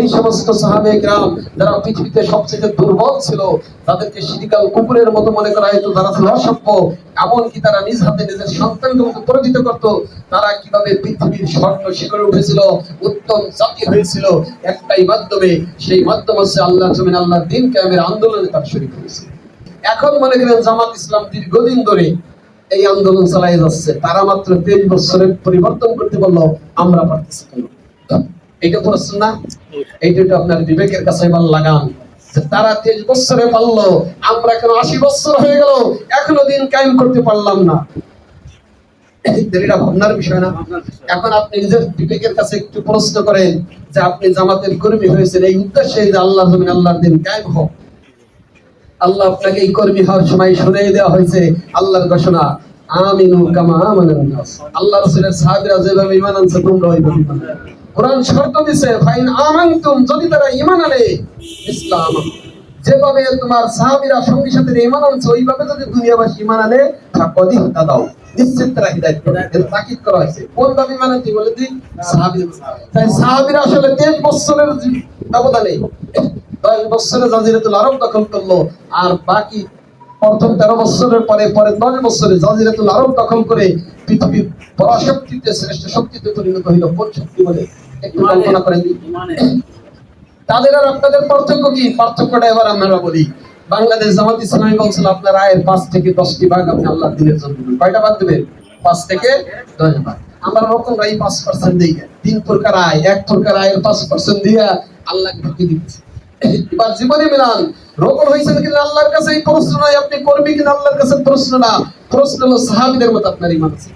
সেই সমস্ত সাহাবে গ্রাম যারা পৃথিবীতে সবচেয়ে দুর্বল ছিল, তাদেরকে শিরিকাল কুকুরের মতো মনে করা হয়তো তারা ছিল অসভ্য। এমনকি তারা নিজ হাতে নিজের সন্তানকে মতো পরাজিত করত। তারা কীভাবে পৃথিবীর স্বর্ণ শিখরে উঠেছিল, উত্তম জাতি হয়েছিল একটাই মাধ্যমে, সেই মাধ্যম হচ্ছে আল্লাহ জমিন আল্লাহ দিন কায়েমের আন্দোলনে তার শরীর হয়েছে। এখন মনে করেন জামাত ইসলাম দীর্ঘদিন ধরে এই আন্দোলন চালাই যাচ্ছে। তারা মাত্র তেইশ বছরে পরিবর্তন করতে পারল আমরা পারতেছি কেন এইটা প্রশ্ন না এইটা তো আপনার বিবেকের কাছে এবার লাগান তারা তেইশ বছরে পারল, আমরা কেন আশি বছর হয়ে গেল, এখনও দিন কায়েম করতে পারলাম না। এখন আপনি নিজের বিবেকের কাছে একটু প্রশ্ন করেন যে আপনি জামাতের কর্মী হয়েছেন, এই উদ্দেশ্যে যে আল্লাহ জমিন, আল্লাহর দিন কায়েম হোক। আল্লাহ আপনাকে এই কর্মী হওয়ার সময় শুনে দেওয়া হয়েছে, আল্লাহর ঘোষণা, আমিনু কামা আমানান আল্লাহ রাসূলের সাহাবীরা যেভাবে ঈমান আনছে ঈমান। কোরআন শর্ত দিছে, ফাইন আমানতুম, যদি তারা ঈমান আনে, ইসলাম। যেভাবে তোমার সাহাবীরা সঙ্গী সাথে ঈমান আনছে, ওইভাবে যদি দুনিয়াবাসী ঈমান আনে ফাকদি দাও। নিশ্চিত তারা হিদায়াত পাবে এর তাকিদ করা হয়েছে। কোন ভাবে মানে আনতে বলে দি সাহাবী তাই সাহাবীরা আসলে 23 বছরের ব্যবধানে দশ বছরে জাজিরাতুল আরব দখল করল, আর বাকি প্রথম তেরো বছরের পরে পরে দশ বছরে জাজিরাতুল আরব দখল করে পৃথিবীর পরাশক্তিতে শ্রেষ্ঠ শক্তিতে পরিণত হইল। কোন শক্তি বলে? একটু কল্পনা করেন। তাদের আর আপনাদের পার্থক্য কি? পার্থক্যটা এবার আমরা বলি। বাংলাদেশ জামাত ইসলামী বলছিল আপনার আয়ের পাঁচ থেকে দশটি ভাগ আপনি আল্লাহ দিনের জন্য কয়টা ভাগ দেবেন? পাঁচ থেকে দশ ভাগ। আমরা রকম রাই পাঁচ পার্সেন্ট দিই তিন প্রকার আয় এক প্রকার আয়ের পাঁচ পার্সেন্ট দিয়া আল্লাহ ঢুকে দিচ্ছে। এবার জীবনে মিলান রোপণ হয়েছে কিনা আল্লাহর কাছে এই প্রশ্ন নয় আপনি করবি কিনা আল্লাহর কাছে প্রশ্ন না? প্রশ্ন হলো সাহাবিদের মতো আপনার ইমান আছে।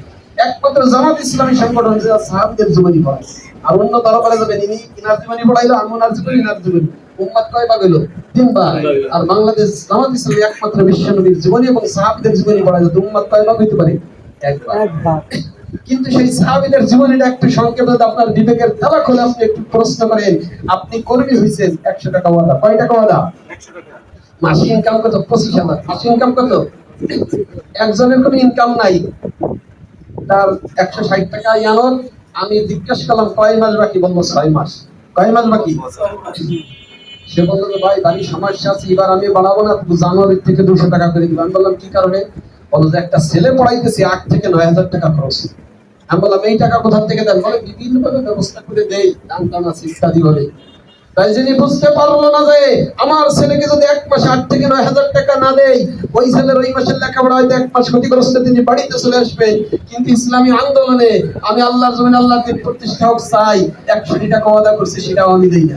একমাত্র জামাত ইসলামী সংগঠন যে সাহাবিদের জীবনী পড়ায়। আর অন্য দরবারে যাবেন ইনি ইনার জীবনী পড়াইলো আমি ওনার জীবনী ইনার জীবনী। উম্মাদ কয় ভাগ হলো তিনবার আর বাংলাদেশ জামাত ইসলামী একমাত্র বিশ্ব নবীর জীবনী এবং সাহাবিদের জীবনী পড়ায়। তো উম্মাদ কয় ভাগ হইতে পারে? একবার কিন্তু সেই সাহাবিদের জীবনীটা একটু সংক্ষেপে আপনার বিবেকের তালা খুলে আপনি একটু প্রশ্ন করেন আপনি কর্মী হয়েছেন একশো টাকা ওয়াদা। কয় টাকা ওয়াদা? মাসিক ইনকাম কত? পঁচিশ হাজার। মাসিক ইনকাম কত? একজনের কোনো ইনকাম নাই। তার একশো ষাট টাকা ইয়ানোর আমি জিজ্ঞাসা করলাম কয় মাস বাকি? বলব ছয় মাস। কয় মাস বাকি? সে বলল যে ভাই বাড়ির সমস্যা আছে এবার আমি বাড়াবো না জানুয়ারি থেকে দুশো টাকা করে দিব। আমি বললাম কি কারণে? বলো যে একটা ছেলে পড়াইতেছি আট থেকে নয় হাজার টাকা খরচ। আমি বললাম, এই টাকা কোথা থেকে দেন? বলে বিভিন্ন ভাবে ব্যবস্থা করে দান ইত্যাদি ভাবে তাই বুঝতে পারল না যে আমার ছেলেকে যদি এক মাসে আট থেকে নয় হাজার টাকা না দেয় ওই ছেলের ওই মাসের লেখাপড়া হয়তো এক মাস ক্ষতিগ্রস্ত তিনি বাড়িতে চলে আসবে। কিন্তু ইসলামী আন্দোলনে আমি আল্লাহর জমিন আল্লাহ প্রতিষ্ঠা হোক চাই একশো টাকা ওয়াদা করছি, সেটাও আমি দিই না।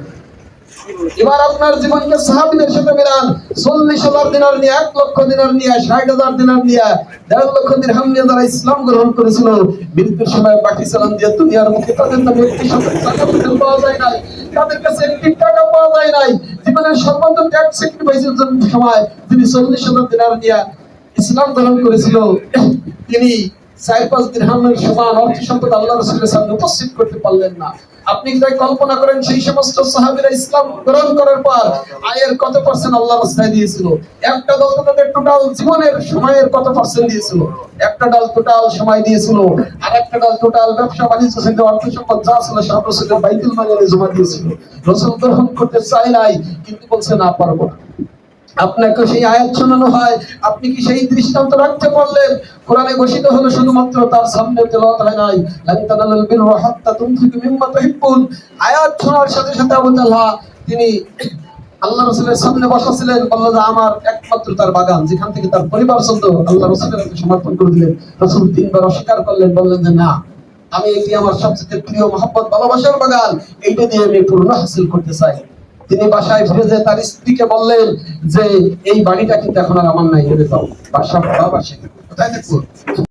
এবার আপনার জীবনকে সাহাবিদের সাথে মিলান। চল্লিশ হাজার দিনার নিয়ে, এক লক্ষ দিনার নিয়ে, ষাট হাজার দিনার নিয়ে, দেড় লক্ষ দিরহাম নিয়ে যারা ইসলাম গ্রহণ করেছিল। মৃত্যুর সময় বাকি সালাম দিয়ে দুনিয়ার মুখে তাদের নামে একটি পাওয়া যায় নাই। তাদের কাছে একটি টাকা পাওয়া যায় নাই। জীবনের ট্যাক্স জন্য সময়। তিনি চল্লিশ হাজার দিনার নিয়ে ইসলাম গ্রহণ করেছিল। তিনি চার পাঁচ দিরহামের সমান অর্থ সম্পদ আল্লাহ রসুলের সামনে উপস্থিত করতে পারলেন না। আপনি তাই কল্পনা করেন, সেই সমস্ত সাহাবীরা ইসলাম গ্রহণ করার পর আয়ের কত পার্সেন্ট আল্লাহ রাস্তায় দিয়েছিল? একটা দল তো তাদের টোটাল জীবনের সময়ের কত পার্সেন্ট দিয়েছিল? একটা দল টোটাল সময় দিয়েছিল আর একটা দল টোটাল ব্যবসা, বাণিজ্য থেকে অর্থ সম্পদ যা ছিল সব রসুলের বাইতুল মালে জমা দিয়েছিল। রসুল গ্রহণ করতে চাই নাই, কিন্তু বলছে, না, পারব না। আপনাকে সেই আয়াত শোনানো হয়। আপনি কি সেই দৃষ্টান্ত রাখতে পারলেন? কোরআনে ঘোষিত হলো শুধুমাত্র তার সামনে তেলাওয়াত হয় নাই। লান তানালুল বিররা হাত্তা তুনফিকু মিম্মা তুহিব্বুন। আয়াত শোনার সাথে সাথে আবু তালহা, তিনি আল্লাহ রসুলের সামনে বসা ছিলেন বলল যে, আমার একমাত্র তার বাগান, যেখান থেকে তার পরিবার চলত, আল্লাহ রসুলের হাতে সমর্পণ করে দিলেন। রসুল তিনবার অস্বীকার করলেন, বললেন যে, না, আমি এটি আমার সবচেয়ে প্রিয় মহব্বত, ভালোবাসার বাগান। এইটা দিয়ে আমি পূর্ণ হাসিল করতে চাই। তিনি বাসায় ফিরে যে তার স্ত্রীকে বললেন যে, এই বাড়িটা কিন্তু এখন আর আমার নাই করে দাও। বাসা বাবা বাসায় কোথায় দেখব?